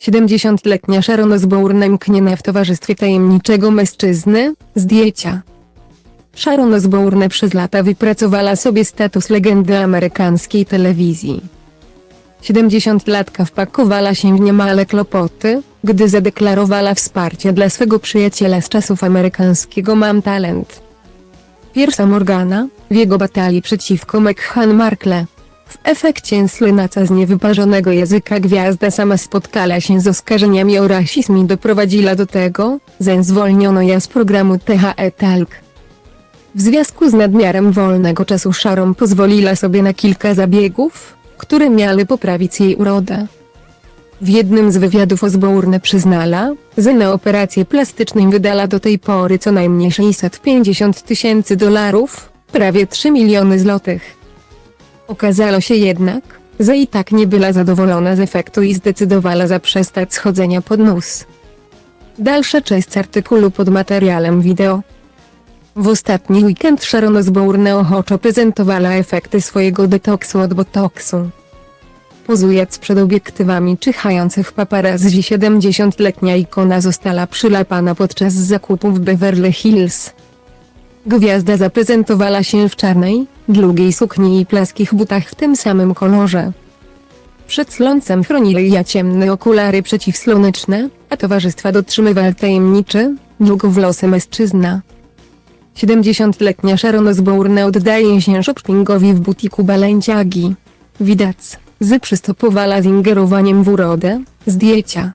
70-letnia Sharon Osbourne mknie w towarzystwie tajemniczego mężczyzny, zdjęcia. Sharon Osbourne przez lata wypracowała sobie status legendy amerykańskiej telewizji. 70-latka wpakowała się w niemale klopoty, gdy zadeklarowała wsparcie dla swego przyjaciela z czasów amerykańskiego Mam Talent. Piersa Morgana, w jego batalii przeciwko Meghan Markle. W efekcie słynaca z niewyparzonego języka gwiazda sama spotkała się z oskarżeniami o rasizm i doprowadziła do tego, że zwolniono ją z programu THE Talk. W związku z nadmiarem wolnego czasu Sharon pozwoliła sobie na kilka zabiegów, które miały poprawić jej urodę. W jednym z wywiadów Osbourne przyznała, że na operację plastyczną wydała do tej pory co najmniej 650 tysięcy dolarów, prawie 3 miliony złotych. Okazało się jednak, że i tak nie była zadowolona z efektu i zdecydowała zaprzestać schodzenia pod nóż. Dalsza część artykułu pod materiałem wideo. W ostatni weekend Sharon Osbourne ochoczo prezentowała efekty swojego detoksu od botoksu. Pozując przed obiektywami czyhających paparazzi 70-letnia ikona została przylapana podczas zakupów Beverly Hills. Gwiazda zaprezentowała się w czarnej, długiej sukni i plaskich butach w tym samym kolorze. Przed słońcem chroniły ja ciemne okulary przeciwsłoneczne, a towarzystwa dotrzymywał tajemniczy, długowłosy mężczyzna. 70-letnia Sharon Osbourne oddaje się shoppingowi w butiku Balenciagi. Widać, że przystopowała z ingerowaniem w urodę, zdjęcia.